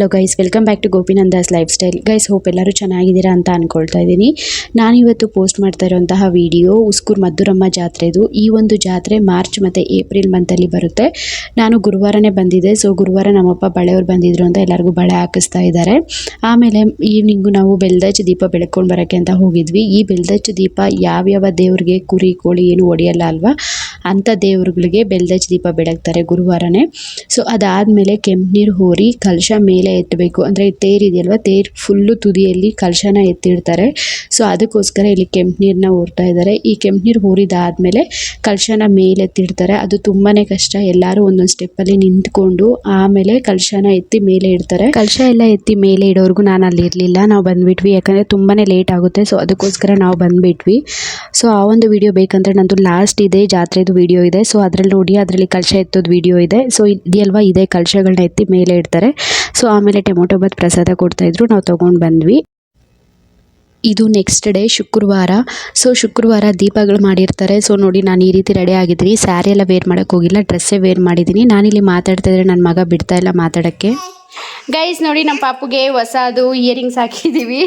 Hello guys welcome back to Gopinandas lifestyle guys hope ಎಲ್ಲರೂ ಚೆನ್ನಾಗಿದ್ದೀರಾ ಅಂತ ಅಂದ್ಕೊಳ್ತಾ ಇದ್ದೀನಿ. ನಾನಿವತ್ತು ಪೋಸ್ಟ್ ಮಾಡ್ತಾ ಇರುವಂತಹ ವಿಡಿಯೋ ಉಸ್ಕೂರ್ ಮದ್ದೂರಮ್ಮ ಜಾತ್ರೆದು. ಈ ಒಂದು ಜಾತ್ರೆ ಮಾರ್ಚ್ ಮತ್ತು ಏಪ್ರಿಲ್ ಮಂತಲ್ಲಿ ಬರುತ್ತೆ. ನಾನು ಗುರುವಾರನೇ ಬಂದಿದ್ದೆ. ಸೊ ಗುರುವಾರ ನಮ್ಮಪ್ಪ ಬಳೆಯವ್ರು ಬಂದಿದ್ರು ಅಂತ ಎಲ್ಲರಿಗೂ ಬಳೆ ಹಾಕಿಸ್ತಾ ಇದ್ದಾರೆ. ಆಮೇಲೆ ಈವ್ನಿಂಗು ನಾವು ಬೆಲ್ದಚ್ಚ ದೀಪ ಬೆಳಕೊಂಡು ಬರೋಕ್ಕೆ ಅಂತ ಹೋಗಿದ್ವಿ. ಈ ಬೆಲ್ದಚ್ಚ ದೀಪ ಯಾವ್ಯಾವ ದೇವ್ರಿಗೆ ಕುರಿ, ಕೋಳಿ ಏನು ಹೊಡೆಯಲ್ಲ ಅಲ್ವಾ? ಅಂಥ ದೇವರುಗಳಿಗೆ ಬೆಲ್ದಚ್ಚ ದೀಪ ಬೆಳಗ್ತಾರೆ ಗುರುವಾರನೇ. ಸೊ ಅದಾದಮೇಲೆ ಕೆಂಪನೀರು ಹೋರಿ, ಕಲಶ ಮೇಲೆ ಎತ್ತಬೇಕು ಅಂದರೆ ತೇರಿದೆಯಲ್ವ? ತೇರು ಫುಲ್ಲು ತುದಿಯಲ್ಲಿ ಕಲಶನ ಎತ್ತಿಡ್ತಾರೆ. ಸೊ ಅದಕ್ಕೋಸ್ಕರ ಇಲ್ಲಿ ಕೆಂಪು ನೀರನ್ನ ಓರ್ತಾ ಇದ್ದಾರೆ. ಈ ಕೆಂಪು ನೀರು ಹೋರಿದಾದ್ಮೇಲೆ ಕಲಶನ ಮೇಲೆ ಎತ್ತಿಡ್ತಾರೆ. ಅದು ತುಂಬಾ ಕಷ್ಟ. ಎಲ್ಲರೂ ಒಂದೊಂದು ಸ್ಟೆಪ್ಪಲ್ಲಿ ನಿಂತ್ಕೊಂಡು ಆಮೇಲೆ ಕಲಶನ ಎತ್ತಿ ಮೇಲೆ ಇಡ್ತಾರೆ. ಕಲಶ ಎಲ್ಲ ಎತ್ತಿ ಮೇಲೆ ಇಡೋರ್ಗು ನಾನು ಅಲ್ಲಿ ಇರಲಿಲ್ಲ. ನಾವು ಬಂದ್ಬಿಟ್ವಿ. ಯಾಕಂದರೆ ತುಂಬಾ ಲೇಟ್ ಆಗುತ್ತೆ. ಸೊ ಅದಕ್ಕೋಸ್ಕರ ನಾವು ಬಂದ್ಬಿಟ್ವಿ. ಸೊ ಆ ಒಂದು ವಿಡಿಯೋ ಬೇಕಂದ್ರೆ ನಂದು ಲಾಸ್ಟ್ ಇದೆ ಜಾತ್ರೆದು ವಿಡಿಯೋ ಇದೆ. ಸೊ ಅದರಲ್ಲಿ ನೋಡಿ, ಅದರಲ್ಲಿ ಕಲಶ ಎತ್ತೋದು ವಿಡಿಯೋ ಇದೆ. ಸೊ ಇದೆಯಲ್ವಾ ಇದೇ ಕಲಶಗಳನ್ನ ಎತ್ತಿ ಮೇಲೆ ಇಡ್ತಾರೆ. ಸೊ ಆಮೇಲೆ ಟೊಮೊಟೊ ಬಾತ್ ಪ್ರಸಾದ ಕೊಡ್ತಾಯಿದ್ರು ನಾವು ತೊಗೊಂಡು ಬಂದ್ವಿ. ಇದು ನೆಕ್ಸ್ಟ್ ಡೇ ಶುಕ್ರವಾರ. ಸೊ ಶುಕ್ರವಾರ ದೀಪಗಳು ಮಾಡಿರ್ತಾರೆ. ಸೊ ನೋಡಿ, ನಾನು ಈ ರೀತಿ ರೆಡಿ ಆಗಿದ್ದೀನಿ. ಸ್ಯಾರಿ ಎಲ್ಲ ವೇರ್ ಮಾಡೋಕ್ಕೆ ಹೋಗಿಲ್ಲ. ಡ್ರೆಸ್ಸೇ ವೇರ್ ಮಾಡಿದ್ದೀನಿ ನಾನಿಲ್ಲಿ ಮಾತಾಡ್ತಾ ಇದ್ರೆ ನನ್ನ ಮಗ ಬಿಡ್ತಾ ಇಲ್ಲ ಮಾತಾಡೋಕ್ಕೆ. ಗೈಸ್ ನೋಡಿ ನಮ್ಮ ಪಾಪುಗೆ ಹೊಸದು ಇಯರಿಂಗ್ಸ್ ಹಾಕಿದ್ದೀವಿ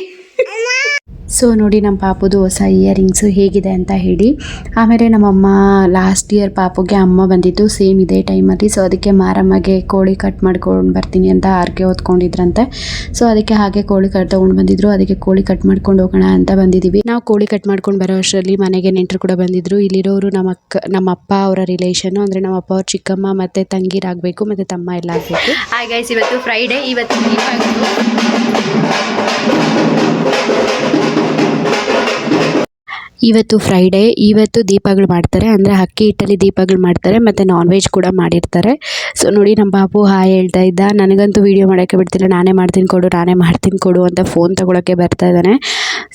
ಸೊ ನೋಡಿ ನಮ್ಮ ಪಾಪುದು ಹೊಸ ಇಯರಿಂಗ್ಸು ಹೇಗಿದೆ ಅಂತ ಹೇಳಿ. ಆಮೇಲೆ ನಮ್ಮಮ್ಮ ಲಾಸ್ಟ್ ಇಯರ್ ಪಾಪುಗೆ ಅಮ್ಮ ಬಂದಿದ್ದು ಸೇಮ್ ಇದೇ ಟೈಮಲ್ಲಿ ಸೊ ಅದಕ್ಕೆ ಮಾರಮ್ಮಗೆ ಕೋಳಿ ಕಟ್ ಮಾಡ್ಕೊಂಡು ಬರ್ತೀನಿ ಅಂತ ಆರ್ಕೆ ಹೊತ್ಕೊಂಡಿದ್ರಂತೆ. ಸೊ ಅದಕ್ಕೆ ಹಾಗೆ ಕೋಳಿ ಕಟ್ ತೊಗೊಂಡು ಬಂದಿದ್ರು. ಅದಕ್ಕೆ ಕೋಳಿ ಕಟ್ ಮಾಡ್ಕೊಂಡು ಹೋಗೋಣ ಅಂತ ಬಂದಿದ್ದೀವಿ ನಾವು ಕೋಳಿ ಕಟ್ ಮಾಡ್ಕೊಂಡು ಬರೋ ಅಷ್ಟರಲ್ಲಿ ಮನೆಗೆ ನೆಂಟರು ಕೂಡ ಬಂದಿದ್ರು. ಇಲ್ಲಿರೋರು ನಮ್ಮ ಅಕ್ಕ, ನಮ್ಮ ಅಪ್ಪ ಅವರ ರಿಲೇಷನು ಅಂದರೆ ನಮ್ಮ ಅಪ್ಪ ಅವ್ರ ಚಿಕ್ಕಮ್ಮ ಮತ್ತು ತಂಗಿರಾಗಬೇಕು ಮತ್ತು ತಮ್ಮ ಎಲ್ಲ ಆಗಬೇಕು. ಹಾಯ್ ಗೈಸ್ ಇವತ್ತು ಫ್ರೈಡೇ ಇವತ್ತು ಇವತ್ತು ಫ್ರೈಡೇ ಇವತ್ತು ದೀಪಗಳು ಮಾಡ್ತಾರೆ. ಅಂದರೆ ಅಕ್ಕಿ ಹಿಟ್ಟಲ್ಲಿ ದೀಪಗಳು ಮಾಡ್ತಾರೆ, ಮತ್ತು ನಾನ್ ವೆಜ್ ಕೂಡ ಮಾಡಿರ್ತಾರೆ. ಸೊ ನೋಡಿ ನಮ್ಮ ಬಾಬು ಹಾಯ್ ಹೇಳ್ತಾ ಇದ್ದ. ನನಗಂತೂ ವೀಡಿಯೋ ಮಾಡೋಕ್ಕೆ ಬಿಡ್ತಿಲ್ಲ. ನಾನೇ ಮಾಡ್ತೀನಿ ಕೊಡು, ನಾನೇ ಮಾಡ್ತೀನಿ ಕೊಡು ಅಂತ ಫೋನ್ ತೊಗೊಳಕ್ಕೆ ಬರ್ತಾ ಇದ್ದಾನೆ.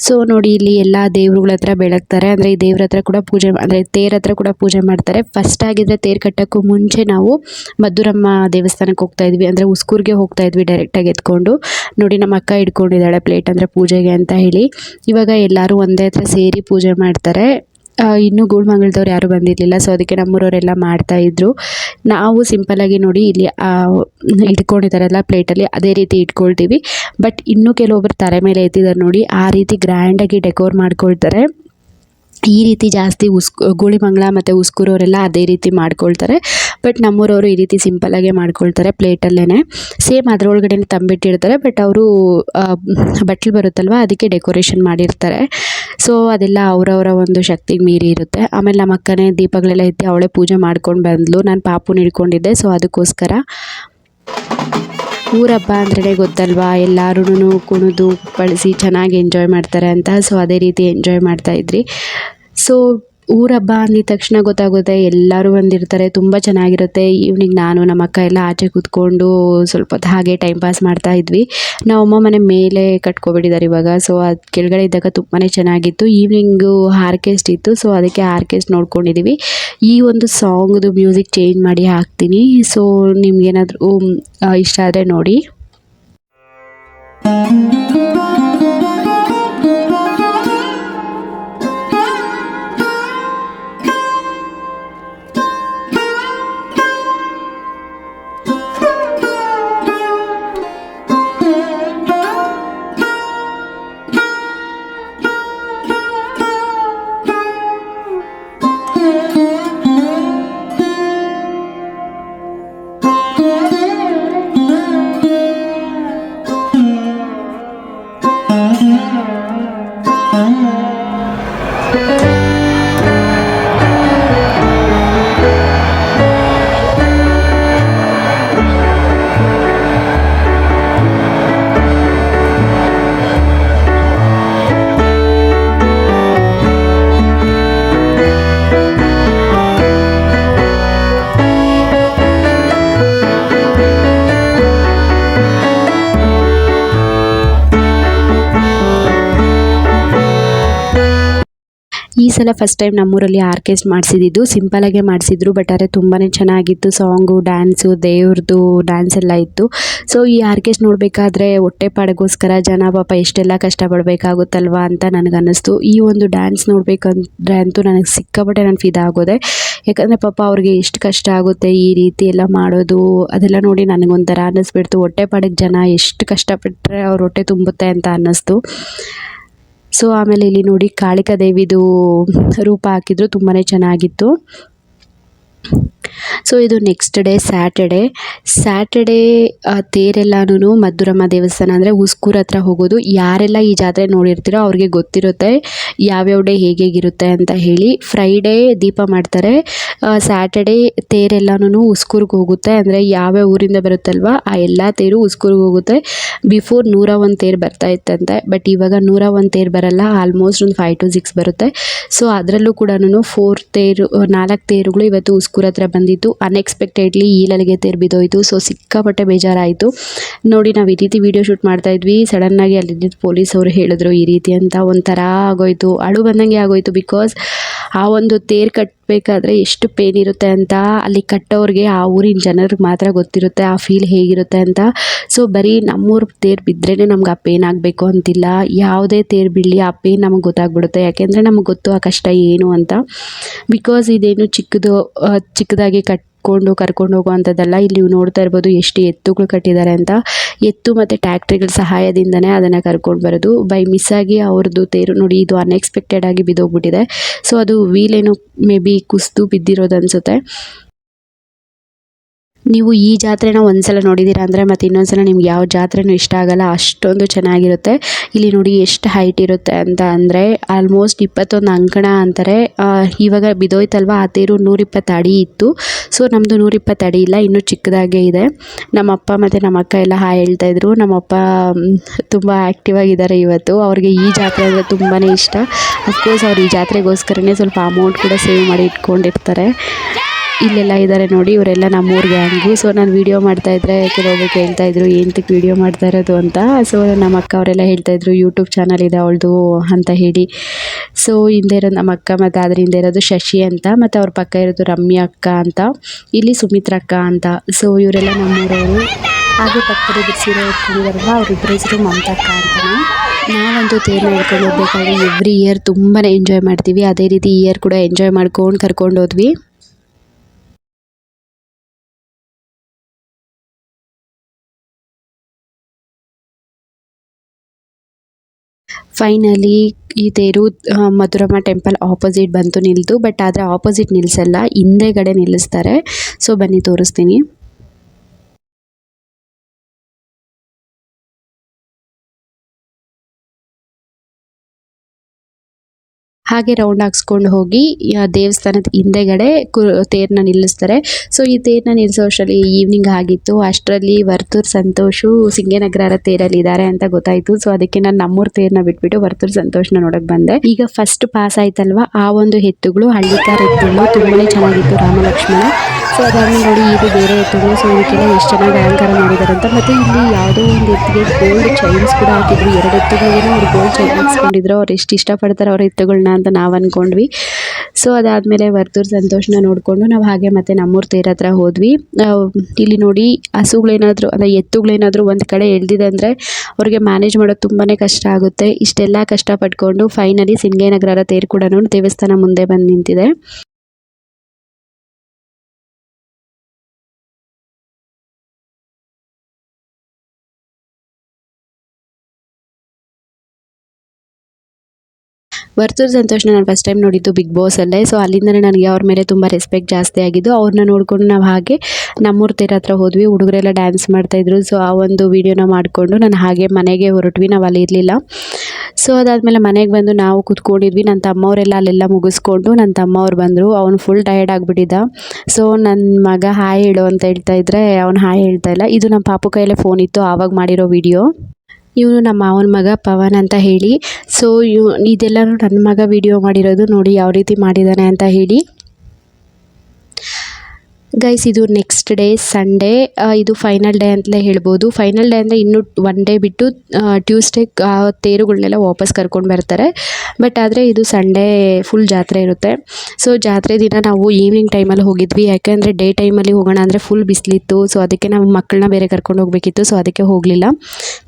ಸೊ ನೋಡಿ ಇಲ್ಲಿ ಎಲ್ಲ ದೇವ್ರುಗಳ ಹತ್ರ ಬೆಳಗ್ತಾರೆ. ಅಂದರೆ ಈ ದೇವ್ರ ಹತ್ರ ಕೂಡ ಪೂಜೆ ಅಂದರೆ ತೇರ ಹತ್ರ ಕೂಡ ಪೂಜೆ ಮಾಡ್ತಾರೆ. ಫಸ್ಟ್ ಆಗಿದ್ದರೆ ತೇರು ಕಟ್ಟೋಕ್ಕೂ ಮುಂಚೆ ನಾವು ಮಧುರಮ್ಮ ದೇವಸ್ಥಾನಕ್ಕೆ ಹೋಗ್ತಾ ಇದ್ವಿ. ಅಂದರೆ ಉಸ್ಕೂರಿಗೆ ಹೋಗ್ತಾ ಇದ್ವಿ ಡೈರೆಕ್ಟಾಗಿ ಎತ್ಕೊಂಡು. ನೋಡಿ ನಮ್ಮ ಅಕ್ಕ ಇಟ್ಕೊಂಡಿದ್ದಾಳೆ ಪ್ಲೇಟ್ ಅಂದರೆ ಪೂಜೆಗೆ ಅಂತ ಹೇಳಿ. ಇವಾಗ ಎಲ್ಲರೂ ಒಂದೇ ಹತ್ರ ಸೇರಿ ಪೂಜೆ ಮಾಡ್ತಾರೆ. ಇನ್ನೂ ಗೂಳ್ಮಂಗಲದವ್ರು ಯಾರೂ ಬಂದಿರಲಿಲ್ಲ. ಸೊ ಅದಕ್ಕೆ ನಮ್ಮೂರವರೆಲ್ಲ ಮಾಡ್ತಾಯಿದ್ರು ನಾವು ಸಿಂಪಲ್ಲಾಗಿ ನೋಡಿ ಇಲ್ಲಿ ಇಟ್ಕೊಂಡಿದಾರಲ್ಲ ಇಟ್ಕೊಂಡಿದ್ದಾರಲ್ಲ ಪ್ಲೇಟಲ್ಲಿ ಅದೇ ರೀತಿ ಇಟ್ಕೊಳ್ತೀವಿ. ಬಟ್ ಇನ್ನೂ ಕೆಲವೊಬ್ರು ತಲೆ ಮೇಲೆ ಎತ್ತಿದ್ದಾರೆ ನೋಡಿ, ಆ ರೀತಿ ಗ್ರ್ಯಾಂಡಾಗಿ ಡೆಕೋರ್ ಮಾಡ್ಕೊಳ್ತಾರೆ. ಈ ರೀತಿ ಜಾಸ್ತಿ ಉಸ್ಕು, ಗೂಳಿಮಂಗ್ಲ ಮತ್ತು ಉಸ್ಕೂರವರೆಲ್ಲ ಅದೇ ರೀತಿ ಮಾಡ್ಕೊಳ್ತಾರೆ. ಬಟ್ ನಮ್ಮೂರವರು ಈ ರೀತಿ ಸಿಂಪಲ್ಲಾಗೆ ಮಾಡ್ಕೊಳ್ತಾರೆ ಪ್ಲೇಟಲ್ಲೇ ಸೇಮ್ ಅದರೊಳಗಡೆ ತಂಬಿಟ್ಟಿರ್ತಾರೆ ಬಟ್ ಅವರು ಬಟ್ಲು ಬರುತ್ತಲ್ವ, ಅದಕ್ಕೆ ಡೆಕೋರೇಷನ್ ಮಾಡಿರ್ತಾರೆ. ಸೊ ಅದೆಲ್ಲ ಅವರವರ ಒಂದು ಶಕ್ತಿಗೆ ಮೀರಿ ಇರುತ್ತೆ. ಆಮೇಲೆ ನಮ್ಮ ಅಕ್ಕನೇ ದೀಪಗಳೆಲ್ಲ ಎತ್ತಿ ಅವಳೇ ಪೂಜೆ ಮಾಡ್ಕೊಂಡು ಬಂದಳು ನಾನು ಪಾಪುನ ಹಿಡ್ಕೊಂಡಿದ್ದೆ ಸೊ ಅದಕ್ಕೋಸ್ಕರ. ಊರಬ್ಬ ಅಂದ್ರೆ ಗೊತ್ತಲ್ವಾ? ಎಲ್ಲರೂ ಕುಣಿದು, ಬಳಸಿ ಚೆನ್ನಾಗಿ ಎಂಜಾಯ್ ಮಾಡ್ತಾರೆ ಅಂತ. ಸೊ ಅದೇ ರೀತಿ ಎಂಜಾಯ್ ಮಾಡ್ತಾಯಿದ್ರಿ ಸೊ ಊರಬ್ಬ ಅಂದಿದ ತಕ್ಷಣ ಗೊತ್ತಾಗುತ್ತೆ ಎಲ್ಲರೂ ಬಂದಿರ್ತಾರೆ, ತುಂಬ ಚೆನ್ನಾಗಿರುತ್ತೆ. ಈವ್ನಿಂಗ್ ನಾನು, ನಮ್ಮ ಅಕ್ಕ ಎಲ್ಲ ಆಚೆ ಕೂತ್ಕೊಂಡು ಸ್ವಲ್ಪ ಹೊತ್ತು ಹಾಗೆ ಟೈಮ್ ಪಾಸ್ ಮಾಡ್ತಾ ಇದ್ವಿ. ನಾವು ಅಮ್ಮ ಮನೆ ಮೇಲೆ ಕಟ್ಕೊಬಿಟ್ಟಿದ್ದಾರೆ ಇವಾಗ ಸೊ ಅದು ಕೆಳಗಡೆ ಇದ್ದಾಗ ತುಂಬಾ ಚೆನ್ನಾಗಿತ್ತು. ಈವ್ನಿಂಗು ಆರ್ಕೆಸ್ಟ್ ಇತ್ತು ಸೊ ಅದಕ್ಕೆ ಆರ್ಕೆಸ್ಟ್ ನೋಡ್ಕೊಂಡಿದ್ದೀವಿ ಈ ಒಂದು ಸಾಂಗ್ದು ಮ್ಯೂಸಿಕ್ ಚೇಂಜ್ ಮಾಡಿ ಹಾಕ್ತೀನಿ. ಸೊ ನಿಮ್ಗೇನಾದರೂ ಇಷ್ಟ ಆದರೆ ನೋಡಿ. ಸಲ ಫಸ್ಟ್ ಟೈಮ್ ನಮ್ಮೂರಲ್ಲಿ ಆರ್ಕೆಸ್ಟ್ ಮಾಡಿಸಿದ್ದು ಸಿಂಪಲಾಗೆ ಮಾಡಿಸಿದ್ರು ಬಟ್ ಆದರೆ ತುಂಬಾ ಚೆನ್ನಾಗಿತ್ತು ಸಾಂಗು ಡ್ಯಾನ್ಸು ದೇವ್ರದ್ದು ಡ್ಯಾನ್ಸ್ ಎಲ್ಲ ಇತ್ತು. ಸೊ ಈ ಆರ್ಕೆಸ್ಟ್ ನೋಡಬೇಕಾದ್ರೆ ಹೊಟ್ಟೆಪಾಡಿಗೋಸ್ಕರ ಜನ ಪಾಪ ಎಷ್ಟೆಲ್ಲ ಕಷ್ಟಪಡಬೇಕಾಗುತ್ತಲ್ವಾ ಅಂತ ನನಗನ್ನಿಸ್ತು. ಈ ಒಂದು ಡ್ಯಾನ್ಸ್ ನೋಡಬೇಕಂದ್ರೆ ಅಂತೂ ನನಗೆ ಸಿಕ್ಕಾಪಟ್ಟೆ ನಾನು ಫಿದಾಗೋದೆ ಯಾಕಂದರೆ ಪಾಪ ಅವ್ರಿಗೆ ಎಷ್ಟು ಕಷ್ಟ ಆಗುತ್ತೆ ಈ ರೀತಿ ಎಲ್ಲ ಮಾಡೋದು, ಅದೆಲ್ಲ ನೋಡಿ ನನಗೊಂಥರ ಅನ್ನಿಸ್ಬಿಡ್ತು. ಹೊಟ್ಟೆಪಾಡಿಗೆ ಜನ ಎಷ್ಟು ಕಷ್ಟಪಟ್ಟರೆ ಅವ್ರ ಹೊಟ್ಟೆ ತುಂಬುತ್ತೆ ಅಂತ ಅನ್ನಿಸ್ತು. ಸೊ ಆಮೇಲೆ ಇಲ್ಲಿ ನೋಡಿ ಕಾಳಿಕಾ ದೇವಿದು ರೂಪ ಹಾಕಿದ್ರು ತುಂಬಾ ಚೆನ್ನಾಗಿತ್ತು. ಸೊ ಇದು ನೆಕ್ಸ್ಟ್ ಡೇ ಸ್ಯಾಟರ್ಡೇ ಸ್ಯಾಟರ್ಡೇ ತೇರೆಲ್ಲನೂ ಮಧುರಮ್ಮ ದೇವಸ್ಥಾನ ಅಂದರೆ ಉಸ್ಕೂರ್ ಹತ್ರ ಹೋಗೋದು. ಯಾರೆಲ್ಲ ಈ ಜಾತ್ರೆ ನೋಡಿರ್ತೀರೋ ಅವ್ರಿಗೆ ಗೊತ್ತಿರುತ್ತೆ ಯಾವ್ಯಾವ ಡೇ ಹೇಗೇಗಿರುತ್ತೆ ಅಂತ ಹೇಳಿ. ಫ್ರೈಡೇ ದೀಪ ಮಾಡ್ತಾರೆ. ಸ್ಯಾಟರ್ಡೇ ತೇರೆಲ್ಲನೂ ಉಸ್ಕೂರ್ಗೆ ಹೋಗುತ್ತೆ. ಅಂದರೆ ಯಾವ್ಯಾವ ಊರಿಂದ ಬರುತ್ತಲ್ವ, ಆ ಎಲ್ಲ ತೇರು ಉಸ್ಕೂರ್ಗೆ ಹೋಗುತ್ತೆ. ಬಿಫೋರ್ ನೂರ ಒಂದು ತೇರು ಬರ್ತಾ ಇತ್ತಂತೆ ಬಟ್ ಇವಾಗ ನೂರ ಒಂದು ತೇರು ಬರಲ್ಲ ಆಲ್ಮೋಸ್ಟ್ ಒಂದು ಫೈವ್ ಟು ಸಿಕ್ಸ್ ಬರುತ್ತೆ. ಸೊ ಅದರಲ್ಲೂ ಕೂಡ ಫೋರ್ ತೇರು, ನಾಲ್ಕು ತೇರುಗಳು ಇವತ್ತು ಉಸ್ಕೂರ್ ಹತ್ರ ಬಂದಿತ್ತು ಅನ್ಎಕ್ಸ್ಪೆಕ್ಟೆಡ್ಲಿ ಈಲಲಿಗೆ ತೇರು ಬಿದ್ದೋಯ್ತು. ಸೊ ಸಿಕ್ಕಾಪಟ್ಟೆ ಬೇಜಾರಾಯಿತು. ನೋಡಿ, ನಾವು ಈ ರೀತಿ ವೀಡಿಯೋ ಶೂಟ್ ಮಾಡ್ತಾ ಇದ್ವಿ. ಸಡನ್ನಾಗಿ ಅಲ್ಲಿದ್ದ ಪೊಲೀಸ್ ಅವರು ಹೇಳಿದ್ರು ಈ ರೀತಿ ಅಂತ ಒಂಥರ ಆಗೋಯ್ತು. ಅಳು ಬಂದಂಗೆ ಆಗೋಯ್ತು ಬಿಕಾಸ್ ಆ ಒಂದು ತೇರು ಕಟ್ಟಬೇಕಾದ್ರೆ ಎಷ್ಟು ಪೇನ್ ಇರುತ್ತೆ ಅಂತ ಅಲ್ಲಿ ಕಟ್ಟೋರಿಗೆ, ಆ ಊರಿನ ಜನರಿಗೆ ಮಾತ್ರ ಗೊತ್ತಿರುತ್ತೆ, ಆ ಫೀಲ್ ಹೇಗಿರುತ್ತೆ ಅಂತ. ಸೊ ಬರೀ ನಮ್ಮೂರು ತೇರು ಬಿದ್ದರೇ ನಮ್ಗೆ ಆ ಪೇನ್ ಆಗಬೇಕು ಅಂತಿಲ್ಲ. ಯಾವುದೇ ತೇರು ಬೀಳಲಿ ಆ ಪೇನ್ ನಮಗೆ ಗೊತ್ತಾಗ್ಬಿಡುತ್ತೆ. ಯಾಕೆಂದರೆ ನಮಗೆ ಗೊತ್ತು ಆ ಕಷ್ಟ ಏನು ಅಂತ. ಬಿಕಾಸ್ ಇದೇನು ಚಿಕ್ಕದು ಚಿಕ್ಕದಾಗಿ ಚಿಕ್ಕದಾಗಿ ಕಟ್ಕೊಂಡು ಕರ್ಕೊಂಡು ಹೋಗುವಂಥದ್ದೆಲ್ಲ ಇಲ್ಲಿ ನೀವು ನೋಡ್ತಾ ಇರ್ಬೋದು. ಎಷ್ಟು ಎತ್ತುಗಳು ಕಟ್ಟಿದ್ದಾರೆ ಅಂತ. ಎತ್ತು ಮತ್ತು ಟ್ಯಾಕ್ಟ್ರಿಗಳ ಸಹಾಯದಿಂದನೇ ಅದನ್ನು ಕರ್ಕೊಂಡು ಬರೋದು. ಬೈ ಮಿಸ್ಸಾಗಿ ಅವ್ರದ್ದು ತೇರು ನೋಡಿ ಇದು ಅನ್ಎಕ್ಸ್ಪೆಕ್ಟೆಡ್ ಆಗಿ ಬಿದ್ದೋಗ್ಬಿಟ್ಟಿದೆ. ಸೊ ಅದು ವೀಲೇನು ಮೇ ಬಿ ಕುಸಿದು ಬಿದ್ದಿರೋದು ಅನಿಸುತ್ತೆ. ನೀವು ಈ ಜಾತ್ರೆನ ಒಂದ್ಸಲ ನೋಡಿದ್ದೀರಾ ಅಂದರೆ ಮತ್ತು ಇನ್ನೊಂದ್ಸಲ ನಿಮ್ಗೆ ಯಾವ ಜಾತ್ರೆನೂ ಇಷ್ಟ ಆಗಲ್ಲ, ಅಷ್ಟೊಂದು ಚೆನ್ನಾಗಿರುತ್ತೆ. ಇಲ್ಲಿ ನೋಡಿ ಎಷ್ಟು ಹೈಟ್ ಇರುತ್ತೆ ಅಂತ ಅಂದರೆ ಆಲ್ಮೋಸ್ಟ್ ಇಪ್ಪತ್ತೊಂದು ಅಂಕಣ ಅಂತಾರೆ. ಇವಾಗ ಬಿದೋಯ್ತಲ್ವ? ಆ ತೇರು ನೂರಿಪ್ಪತ್ತು ಅಡಿ ಇತ್ತು. ಸೊ ನಮ್ಮದು ನೂರಿಪ್ಪತ್ತು ಅಡಿ ಇಲ್ಲ, ಇನ್ನೂ ಚಿಕ್ಕದಾಗೇ ಇದೆ. ನಮ್ಮ ಅಪ್ಪ ಮತ್ತು ನಮ್ಮ ಅಕ್ಕ ಎಲ್ಲ ಹಾಯ್ ಹೇಳ್ತಾ ಇದ್ರು. ನಮ್ಮಪ್ಪ ತುಂಬ ಆ್ಯಕ್ಟಿವ್ ಆಗಿದ್ದಾರೆ ಇವತ್ತು. ಅವ್ರಿಗೆ ಈ ಜಾತ್ರೆ ಅಂದರೆ ತುಂಬಾ ಇಷ್ಟ. ಅಫ್ಕೋರ್ಸ್ ಅವ್ರು ಈ ಜಾತ್ರೆಗೋಸ್ಕರನೇ ಸ್ವಲ್ಪ ಅಮೌಂಟ್ ಕೂಡ ಸೇವ್ ಮಾಡಿ ಇಟ್ಕೊಂಡಿರ್ತಾರೆ. ಇಲ್ಲೆಲ್ಲ ಇದ್ದಾರೆ ನೋಡಿ, ಇವರೆಲ್ಲ ನಮ್ಮೂರ ಗ್ಯಾಂಗು ಸೊ ನಾನು ವೀಡಿಯೋ ಮಾಡ್ತಾ ಇದ್ದರೆ ಕೆಲವೊಬ್ರು ಕೇಳ್ತಾ ಇದ್ರು ಏನಕ್ಕೆ ವೀಡಿಯೋ ಮಾಡ್ತಾ ಇರೋದು? ಅಂತ. ಸೊ ನಮ್ಮ ಅಕ್ಕ ಅವರೆಲ್ಲ ಹೇಳ್ತಾ ಇದ್ರು ಯೂಟ್ಯೂಬ್ ಚಾನಲ್ ಇದೆ ಅವಳದು, ಅಂತ ಹೇಳಿ. ಸೊ ಹಿಂದೆ ಇರೋದು ನಮ್ಮ ಅಕ್ಕ ಮತ್ತು ಅದ್ರ ಹಿಂದೆ ಇರೋದು ಶಶಿ ಅಂತ, ಮತ್ತು ಅವ್ರ ಪಕ್ಕ ಇರೋದು ರಮ್ಯಾ ಅಕ್ಕ ಅಂತ, ಇಲ್ಲಿ ಸುಮಿತ್ರ ಅಕ್ಕ ಅಂತ. ಸೊ ಇವರೆಲ್ಲ ನಮ್ಮೂರವರು ಹಾಗೆ ಪಕ್ಕದ ಸೀರೆ ಉಟ್ಕೊಂಡಿದಾರಲ್ಲ ಅವ್ರಿಬ್ಬರ ಹೆಸರು ಮಮತಾ ಅಕ್ಕ ಅಂತ ನಾವಂತೂ ತೇರನ್ನ ಹಿಡ್ಕೊಂಡು ಹೋಗ್ಬೇಕಾದ್ರೆ ಎವ್ರಿ ಇಯರ್ ತುಂಬಾ ಎಂಜಾಯ್ ಮಾಡ್ತೀವಿ. ಅದೇ ರೀತಿ ಇಯರ್ ಕೂಡ ಎಂಜಾಯ್ ಮಾಡ್ಕೊಂಡು ಕರ್ಕೊಂಡು ಹೋದ್ವಿ. ಫೈನಲಿ ಈ ತೇರು ಮಧುರಮ್ಮ ಟೆಂಪಲ್ ಆಪೋಸಿಟ್ ಬಂತು ನಿಲ್ತು ಬಟ್ ಆದರೆ ಆಪೋಸಿಟ್ ನಿಲ್ಲಿಸಲ್ಲ ಹಿಂದೆಗಡೆ ನಿಲ್ಲಿಸ್ತಾರೆ. ಸೊ ಬನ್ನಿ, ತೋರಿಸ್ತೀನಿ. ಹಾಗೆ ರೌಂಡ್ ಹಾಕ್ಸ್ಕೊಂಡು ಹೋಗಿ ದೇವಸ್ಥಾನದ ಹಿಂದೆಗಡೆ ಕು ತೇರನ್ನ ನಿಲ್ಲಿಸ್ತಾರೆ. ಸೊ ಈ ತೇರನ್ನ ನಿಲ್ಲಿಸೋ ಅಷ್ಟರಲ್ಲಿ ಈವ್ನಿಂಗ್ ಆಗಿತ್ತು. ಅಷ್ಟರಲ್ಲಿ ವರ್ತೂರ್ ಸಂತೋಷು ಸಿಂಗೇನಗರ ತೇರಲ್ಲಿ ಇದ್ದಾರೆ ಅಂತ ಗೊತ್ತಾಯ್ತು. ಸೊ ಅದಕ್ಕೆ ನಾನು ನಮ್ಮೂರ್ ತೇರನ್ನ ಬಿಟ್ಬಿಟ್ಟು ವರ್ತೂರ್ ಸಂತೋಷನ ನೋಡಕ್ ಬಂದೆ. ಈಗ ಫಸ್ಟ್ ಪಾಸ್ ಆಯ್ತಲ್ವಾ? ಆ ಒಂದು ಎತ್ತುಗಳು ಹಳ್ಳಿಕಾರ ಎತ್ತುಗಳು ತುಂಬಾನೇ ಚೆನ್ನಾಗಿತ್ತು ರಾಮಲಕ್ಷ್ಮಣ. ಸೊ ಅದಾದ್ಮೇಲೆ ನೋಡಿ, ಇದು ಬೇರೆ ಎತ್ತುಗಳು ಸೊ ಇದಕ್ಕೆಲ್ಲ ಎಷ್ಟು ಚೆನ್ನಾಗಿ ಅಲಂಕಾರ ಮಾಡಿದಾರೆ ಅಂತ ಮತ್ತೆ ಇಲ್ಲಿ ಯಾವುದೋ ಒಂದು ಎತ್ತಿಗೆ ಗೋಲ್ಡ್ ಚೈನ್ಸ್ ಕೂಡ ಹಾಕಿದ್ರು. ಎರಡು ಎತ್ತುಗಳಿಗೆ ಅವ್ರು ಗೋಲ್ಡ್ ಚೈನ್ ಹಾಕ್ಸ್ಕೊಂಡಿದ್ರು. ಅವ್ರು ಎಷ್ಟು ಇಷ್ಟಪಡ್ತಾರೆ ಅವ್ರ ಎತ್ತುಗಳನ್ನ ಅಂತ ನಾವು ಅಂದ್ಕೊಂಡ್ವಿ ಸೊ ಅದಾದಮೇಲೆ ವರ್ತೂರ್ ಸಂತೋಷನ ನೋಡಿಕೊಂಡು ನಾವು ಹಾಗೆ ಮತ್ತೆ ನಮ್ಮೂರ ತೇರ ಹತ್ರ ಹೋದ್ವಿ. ಇಲ್ಲಿ ನೋಡಿ ಹಸುಗಳೇನಾದರೂ, ಅಂದರೆ ಎತ್ತುಗಳೇನಾದರೂ ಒಂದು ಕಡೆ ಎಳ್ದಿದೆ ಅಂದರೆ ಅವ್ರಿಗೆ ಮ್ಯಾನೇಜ್ ಮಾಡೋದು ತುಂಬಾ ಕಷ್ಟ ಆಗುತ್ತೆ. ಇಷ್ಟೆಲ್ಲ ಕಷ್ಟಪಟ್ಕೊಂಡು ಫೈನಲಿ ಸಿಂಗೇನಗರ ತೇರು ಕೂಡ ದೇವಸ್ಥಾನ ಮುಂದೆ ಬಂದು ನಿಂತಿದೆ. ವರ್ತೂರ್ ಸಂತೋಷನ ನಾನು ಫಸ್ಟ್ ಟೈಮ್ ನೋಡಿದ್ದು ಬಿಗ್ ಬಾಸಲ್ಲೇ ಸೊ ಅಲ್ಲಿಂದಲೇ ನನಗೆ ಅವ್ರ ಮೇಲೆ ತುಂಬ ರೆಸ್ಪೆಕ್ಟ್ ಜಾಸ್ತಿ ಆಗಿದ್ದು. ಅವ್ರನ್ನ ನೋಡಿಕೊಂಡು ನಾವು ಹಾಗೆ ನಮ್ಮೂರ ತೇರ ಹತ್ರ ಹೋದ್ವಿ. ಹುಡುಗರೆಲ್ಲ ಡ್ಯಾನ್ಸ್ ಮಾಡ್ತಾಯಿದ್ರು ಸೊ ಆ ಒಂದು ವೀಡಿಯೋನ ಮಾಡಿಕೊಂಡು ನಾನು ಹಾಗೆ ಮನೆಗೆ ಹೊರಟ್ವಿ. ನಾವು ಅಲ್ಲಿ ಇರಲಿಲ್ಲ. ಸೊ ಅದಾದಮೇಲೆ ಮನೆಗೆ ಬಂದು ನಾವು ಕೂತ್ಕೊಂಡಿದ್ವಿ. ನನ್ನ ತಮ್ಮವರೆಲ್ಲ ಅಲ್ಲೆಲ್ಲ ಮುಗಿಸ್ಕೊಂಡು ನನ್ನ ತಮ್ಮವ್ರು ಬಂದರು. ಅವನು ಫುಲ್ ಟಯರ್ಡ್ ಆಗಿಬಿಟ್ಟಿದ್ದ. ಸೊ ನನ್ನ ಮಗ ಹಾಯ್ ಹೇಳು ಅಂತ ಹೇಳ್ತಾ ಇದ್ರೆ, ಅವ್ನು ಹಾಯ್ ಹೇಳ್ತಾ ಇಲ್ಲ. ಇದು ನಮ್ಮ ಪಾಪು ಕೈಯಲ್ಲೇ ಫೋನ್ ಇತ್ತು. ಆವಾಗ ಮಾಡಿರೋ ವಿಡಿಯೋ ಇವನು ನಮ್ಮ ಮಾವನ ಮಗ ಪವನ್ ಅಂತ ಹೇಳಿ. ಸೊ ಇವ್ ಇದೆಲ್ಲನೂ ನನ್ನ ಮಗ ವೀಡಿಯೋ ಮಾಡಿರೋದು ನೋಡಿ ಯಾವ ರೀತಿ ಮಾಡಿದ್ದಾನೆ ಅಂತ ಹೇಳಿ. ಗೈಸ್ ಇದು ನೆಕ್ಸ್ಟ್ ಡೇ ಸಂಡೇ ಇದು ಫೈನಲ್ ಡೇ ಅಂತಲೇ ಹೇಳ್ಬೋದು. ಫೈನಲ್ ಡೇ ಅಂದರೆ ಇನ್ನೂ ಒನ್ ಡೇ ಬಿಟ್ಟು ಟ್ಯೂಸ್ಡೇ ತೇರುಗಳನ್ನೆಲ್ಲ ವಾಪಸ್ ಕರ್ಕೊಂಡು ಬರ್ತಾರೆ. ಬಟ್ ಆದರೆ ಇದು ಸಂಡೇ ಫುಲ್ ಜಾತ್ರೆ ಇರುತ್ತೆ. ಸೊ ಜಾತ್ರೆ ದಿನ ನಾವು ಈವ್ನಿಂಗ್ ಟೈಮಲ್ಲಿ ಹೋಗಿದ್ವಿ. ಯಾಕೆಂದರೆ ಡೇ ಟೈಮಲ್ಲಿ ಹೋಗೋಣ ಅಂದರೆ ಫುಲ್ ಬಿಸಿಲಿತ್ತು. ಸೊ ಅದಕ್ಕೆ ನಾವು ಮಕ್ಕಳನ್ನ ಬೇರೆ ಕರ್ಕೊಂಡು ಹೋಗಬೇಕಿತ್ತು. ಸೊ ಅದಕ್ಕೆ ಹೋಗಲಿಲ್ಲ.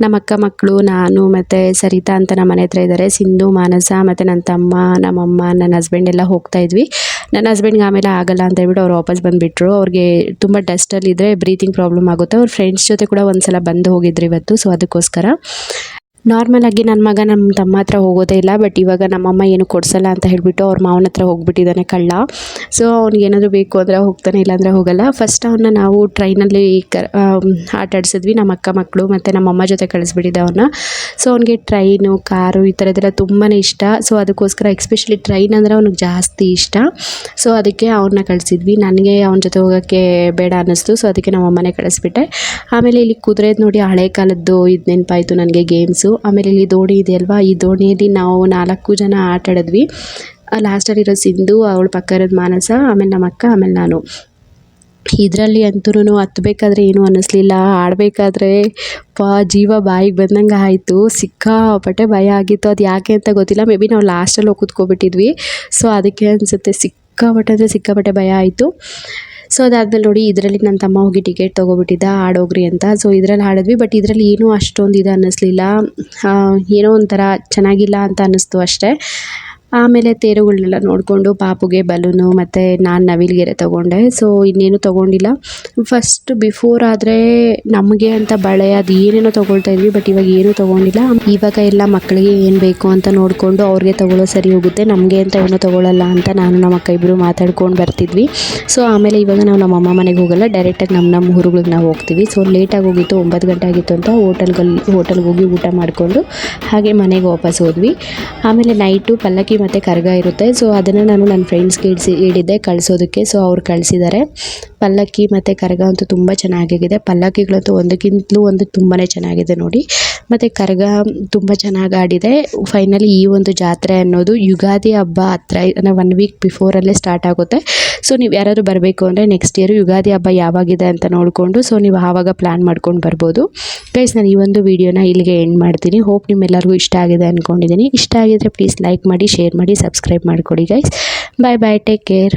ನಮ್ಮ ಅಕ್ಕ ಮಕ್ಕಳು ನಾನು ಮತ್ತು ಸರಿತಾ ಅಂತ ನಮ್ಮ ಮನೆ ಹತ್ರ ಇದ್ದಾರೆ ಸಿಂಧು, ಮಾನಸ ಮತ್ತು ನನ್ನ ತಮ್ಮ, ನಮ್ಮಮ್ಮ, ನನ್ನ ಹಸ್ಬೆಂಡ್ ಎಲ್ಲ ಹೋಗ್ತಾ ಇದ್ವಿ. ನನ್ನ ಹಸ್ಬೆಂಡ್ಗೆ ಆಮೇಲೆ ಆಗಲ್ಲ ಅಂತ ಹೇಳ್ಬಿಟ್ಟು ಅವ್ರು ವಾಪಸ್ ಬಂದುಬಿಟ್ರು. ಅವ್ರಿಗೆ ತುಂಬ ಡಸ್ಟಲ್ಲಿದ್ದರೆ ಬ್ರೀತಿಂಗ್ ಪ್ರಾಬ್ಲಮ್ ಆಗುತ್ತೆ. ಅವ್ರ ಫ್ರೆಂಡ್ಸ್ ಜೊತೆ ಕೂಡ ಒಂದು ಸಲ ಬಂದು ಹೋಗಿದ್ರು ಇವತ್ತು ಸೊ ಅದಕ್ಕೋಸ್ಕರ. ನಾರ್ಮಲ್ ಆಗಿ ನನ್ನ ಮಗ ನಮ್ಮ ತಮ್ಮ ಹತ್ರ ಹೋಗೋದೇ ಇಲ್ಲ ಬಟ್ ಇವಾಗ ನಮ್ಮಮ್ಮ ಏನು ಕೊಡಿಸಲ್ಲ ಅಂತ ಹೇಳಿಬಿಟ್ಟು ಅವ್ರ ಮಾವನ ಹತ್ರ ಹೋಗಿಬಿಟ್ಟಿದ್ದಾನೆ ಕಳ್ಳ. ಸೊ ಅವ್ನಿಗೆ ಏನಾದರೂ ಬೇಕು ಅಂದರೆ ಹೋಗ್ತಾನೆ, ಇಲ್ಲಾಂದರೆ ಹೋಗಲ್ಲ. ಫಸ್ಟ್ ಅವನ್ನ ನಾವು ಟ್ರೈನಲ್ಲಿ ಕ ಆಟ ಆಡಿಸಿದ್ವಿ. ನಮ್ಮ ಅಕ್ಕ ಮಕ್ಕಳು ಮತ್ತು ನಮ್ಮಮ್ಮ ಜೊತೆ ಕಳಿಸ್ಬಿಟ್ಟಿದ್ದೆ ಅವನ್ನ ಸೊ ಅವ್ನಿಗೆ ಟ್ರೈನು ಕಾರು ಈ ಥರದ್ದೆಲ್ಲ ತುಂಬಾ ಇಷ್ಟ. ಸೊ ಅದಕ್ಕೋಸ್ಕರ ಎಕ್ಸ್ಪೆಷಲಿ ಟ್ರೈನ್ ಅಂದರೆ ಅವ್ನಿಗೆ ಜಾಸ್ತಿ ಇಷ್ಟ. ಸೊ ಅದಕ್ಕೆ ಅವನ್ನ ಕಳಿಸಿದ್ವಿ. ನನಗೆ ಅವನ ಜೊತೆ ಹೋಗೋಕ್ಕೆ ಬೇಡ ಅನ್ನಿಸ್ತು. ಸೊ ಅದಕ್ಕೆ ನಮ್ಮಮ್ಮನೇ ಕಳಿಸ್ಬಿಟ್ಟೆ. ಆಮೇಲೆ ಇಲ್ಲಿ ಕುದುರೆದು ನೋಡಿ ಹಳೆ ಕಾಲದ್ದು ಇದು ನೆನಪಾಯಿತು ನನಗೆ ಗೇಮ್ಸು ಆಮೇಲೆ ಇಲ್ಲಿ ದೋಣಿ ಇದೆ ಅಲ್ವಾ? ಈ ದೋಣಿಯಲ್ಲಿ ನಾವು ನಾಲ್ಕು ಜನ ಆಟ ಆಡಿದ್ವಿ. ಲಾಸ್ಟಲ್ಲಿರೋ ಸಿಂಧು, ಅವಳ ಪಕ್ಕ ಇರೋದು ಮಾನಸ, ಆಮೇಲೆ ನಮ್ಮ ಅಕ್ಕ, ಆಮೇಲೆ ನಾನು. ಇದರಲ್ಲಿ ಅಂತೂ ಹತ್ಬೇಕಾದ್ರೆ ಏನೂ ಅನ್ನಿಸ್ಲಿಲ್ಲ. ಆಡಬೇಕಾದ್ರೆ ಪಾ ಜೀವ ಬಾಯಿಗೆ ಬಂದಂಗೆ ಆಯಿತು. ಸಿಕ್ಕಾಪಟ್ಟೆ ಭಯ ಆಗಿತ್ತು. ಅದು ಯಾಕೆ ಅಂತ ಗೊತ್ತಿಲ್ಲ. ಮೇ ಬಿ ನಾವು ಲಾಸ್ಟಲ್ಲಿ ಹೋಗಿ ಕೂತ್ಕೊಬಿಟ್ಟಿದ್ವಿ. ಸೊ ಅದಕ್ಕೆ ಅನಿಸುತ್ತೆ, ಸಿಕ್ಕಾಪಟ್ಟೆ ಅಂದರೆ ಸಿಕ್ಕಾಪಟ್ಟೆ ಭಯ ಆಯಿತು. ಸೊ ಅದಾದ್ಮೇಲೆ ನೋಡಿ, ಇದರಲ್ಲಿ ನನ್ನ ತಮ್ಮ ಹೋಗಿ ಟಿಕೆಟ್ ತೊಗೊಬಿಟ್ಟಿದ್ದ ಆಡೋಗ್ರಿ ಅಂತ. ಸೊ ಇದರಲ್ಲಿ ಹಾಡಿದ್ವಿ ಬಟ್ ಇದರಲ್ಲಿ ಏನೂ ಅಷ್ಟೊಂದು ಇದು ಅನ್ನಿಸ್ಲಿಲ್ಲ. ಏನೋ ಒಂಥರ ಚೆನ್ನಾಗಿಲ್ಲ ಅಂತ ಅನ್ನಿಸ್ತು ಅಷ್ಟೇ. ಆಮೇಲೆ ತೇರುಗಳನ್ನೆಲ್ಲ ನೋಡಿಕೊಂಡು ಪಾಪುಗೆ ಬಲೂನು ಮತ್ತು ನಾನು ನವಿಲ್ಗೆರೆ ತೊಗೊಂಡೆ. ಸೊ ಇನ್ನೇನು ತೊಗೊಂಡಿಲ್ಲ. ಫಸ್ಟ್ ಬಿಫೋರ್ ಆದರೆ ನಮಗೆ ಅಂತ ಬಳೆ ಅದು ಏನೇನೋ ತೊಗೊಳ್ತಾ ಇದ್ವಿ ಬಟ್ ಇವಾಗ ಏನೂ ತೊಗೊಂಡಿಲ್ಲ. ಇವಾಗ ಎಲ್ಲ ಮಕ್ಕಳಿಗೆ ಏನು ಬೇಕು ಅಂತ ನೋಡಿಕೊಂಡು ಅವ್ರಿಗೆ ತೊಗೊಳ್ಳೋ ಸರಿ ಹೋಗುತ್ತೆ. ನಮಗೆ ಅಂತ ಏನೂ ತೊಗೊಳ್ಳಲ್ಲ ಅಂತ ನಾನು ನಮ್ಮ ಅಕ್ಕ ಇಬ್ಬರು ಮಾತಾಡ್ಕೊಂಡು ಬರ್ತಿದ್ವಿ. ಸೊ ಆಮೇಲೆ ಇವಾಗ ನಾವು ನಮ್ಮ ಅಮ್ಮ ಮನೆಗೆ ಹೋಗಲ್ಲ ಡೈರೆಕ್ಟಾಗಿ ನಮ್ಮ ನಮ್ಮ ಊರುಗಳಿಗೆ ನಾವು ಹೋಗ್ತೀವಿ. ಸೊ ಲೇಟಾಗಿ ಹೋಗಿತ್ತು, ಒಂಬತ್ತು ಗಂಟೆ ಆಗಿತ್ತು ಅಂತ ಹೋಟೆಲ್ಗಲ್ಲಿ ಹೋಟೆಲ್ಗೆ ಹೋಗಿ ಊಟ ಮಾಡಿಕೊಂಡು ಹಾಗೆ ಮನೆಗೆ ವಾಪಸ್ ಹೋದ್ವಿ. ಆಮೇಲೆ ನೈಟು ಪಲ್ಲಕ್ಕಿ ಮತ್ತು ಕರಗ ಇರುತ್ತೆ. ಸೊ ಅದನ್ನು ನಾನು ನನ್ನ ಫ್ರೆಂಡ್ಸ್ಗೆ ಇಡಿಸಿ ಹೇಳಿದ್ದೆ ಕಳಿಸೋದಕ್ಕೆ. ಸೊ ಅವ್ರು ಕಳಿಸಿದ್ದಾರೆ ಪಲ್ಲಕ್ಕಿ ಮತ್ತು ಕರಗ ಅಂತೂ ತುಂಬ ಚೆನ್ನಾಗಿದೆ ಪಲ್ಲಕ್ಕಿಗಳಂತೂ ಒಂದಕ್ಕಿಂತಲೂ ಒಂದು ತುಂಬಾ ಚೆನ್ನಾಗಿದೆ ನೋಡಿ. ಮತ್ತು ಕರಗ ತುಂಬ ಚೆನ್ನಾಗಿ ಆಡಿದೆ. ಫೈನಲಿ ಈ ಒಂದು ಜಾತ್ರೆ ಅನ್ನೋದು ಯುಗಾದಿ ಹಬ್ಬ ಹತ್ರ ಒನ್ ವೀಕ್ ಬಿಫೋರಲ್ಲೇ ಸ್ಟಾರ್ಟ್ ಆಗುತ್ತೆ. ಸೊ ನೀವು ಯಾರಾದರೂ ಬರಬೇಕು ಅಂದರೆ ನೆಕ್ಸ್ಟ್ ಇಯರ್ ಯುಗಾದಿ ಹಬ್ಬ ಯಾವಾಗಿದೆ ಅಂತ ನೋಡಿಕೊಂಡು ಸೊ ನೀವು ಆವಾಗ ಪ್ಲ್ಯಾನ್ ಮಾಡ್ಕೊಂಡು ಬರ್ಬೋದು. ಗೈಸ್ ನಾನು ಈ ಒಂದು ವೀಡಿಯೋನ ಇಲ್ಲಿಗೆ ಎಂಡ್ ಮಾಡ್ತೀನಿ. ಹೋಪ್ ನಿಮ್ಮೆಲ್ಲರಿಗೂ ಇಷ್ಟ ಆಗಿದೆ ಅಂದ್ಕೊಂಡಿದ್ದೀನಿ ಇಷ್ಟ ಆಗಿದ್ರೆ ಪ್ಲೀಸ್ ಲೈಕ್ ಮಾಡಿ ಶೇರ್ ಮಾಡಿ ಸಬ್ಸ್ಕ್ರೈಬ್ ಮಾಡಿಕೊಡಿ guys bye bye take care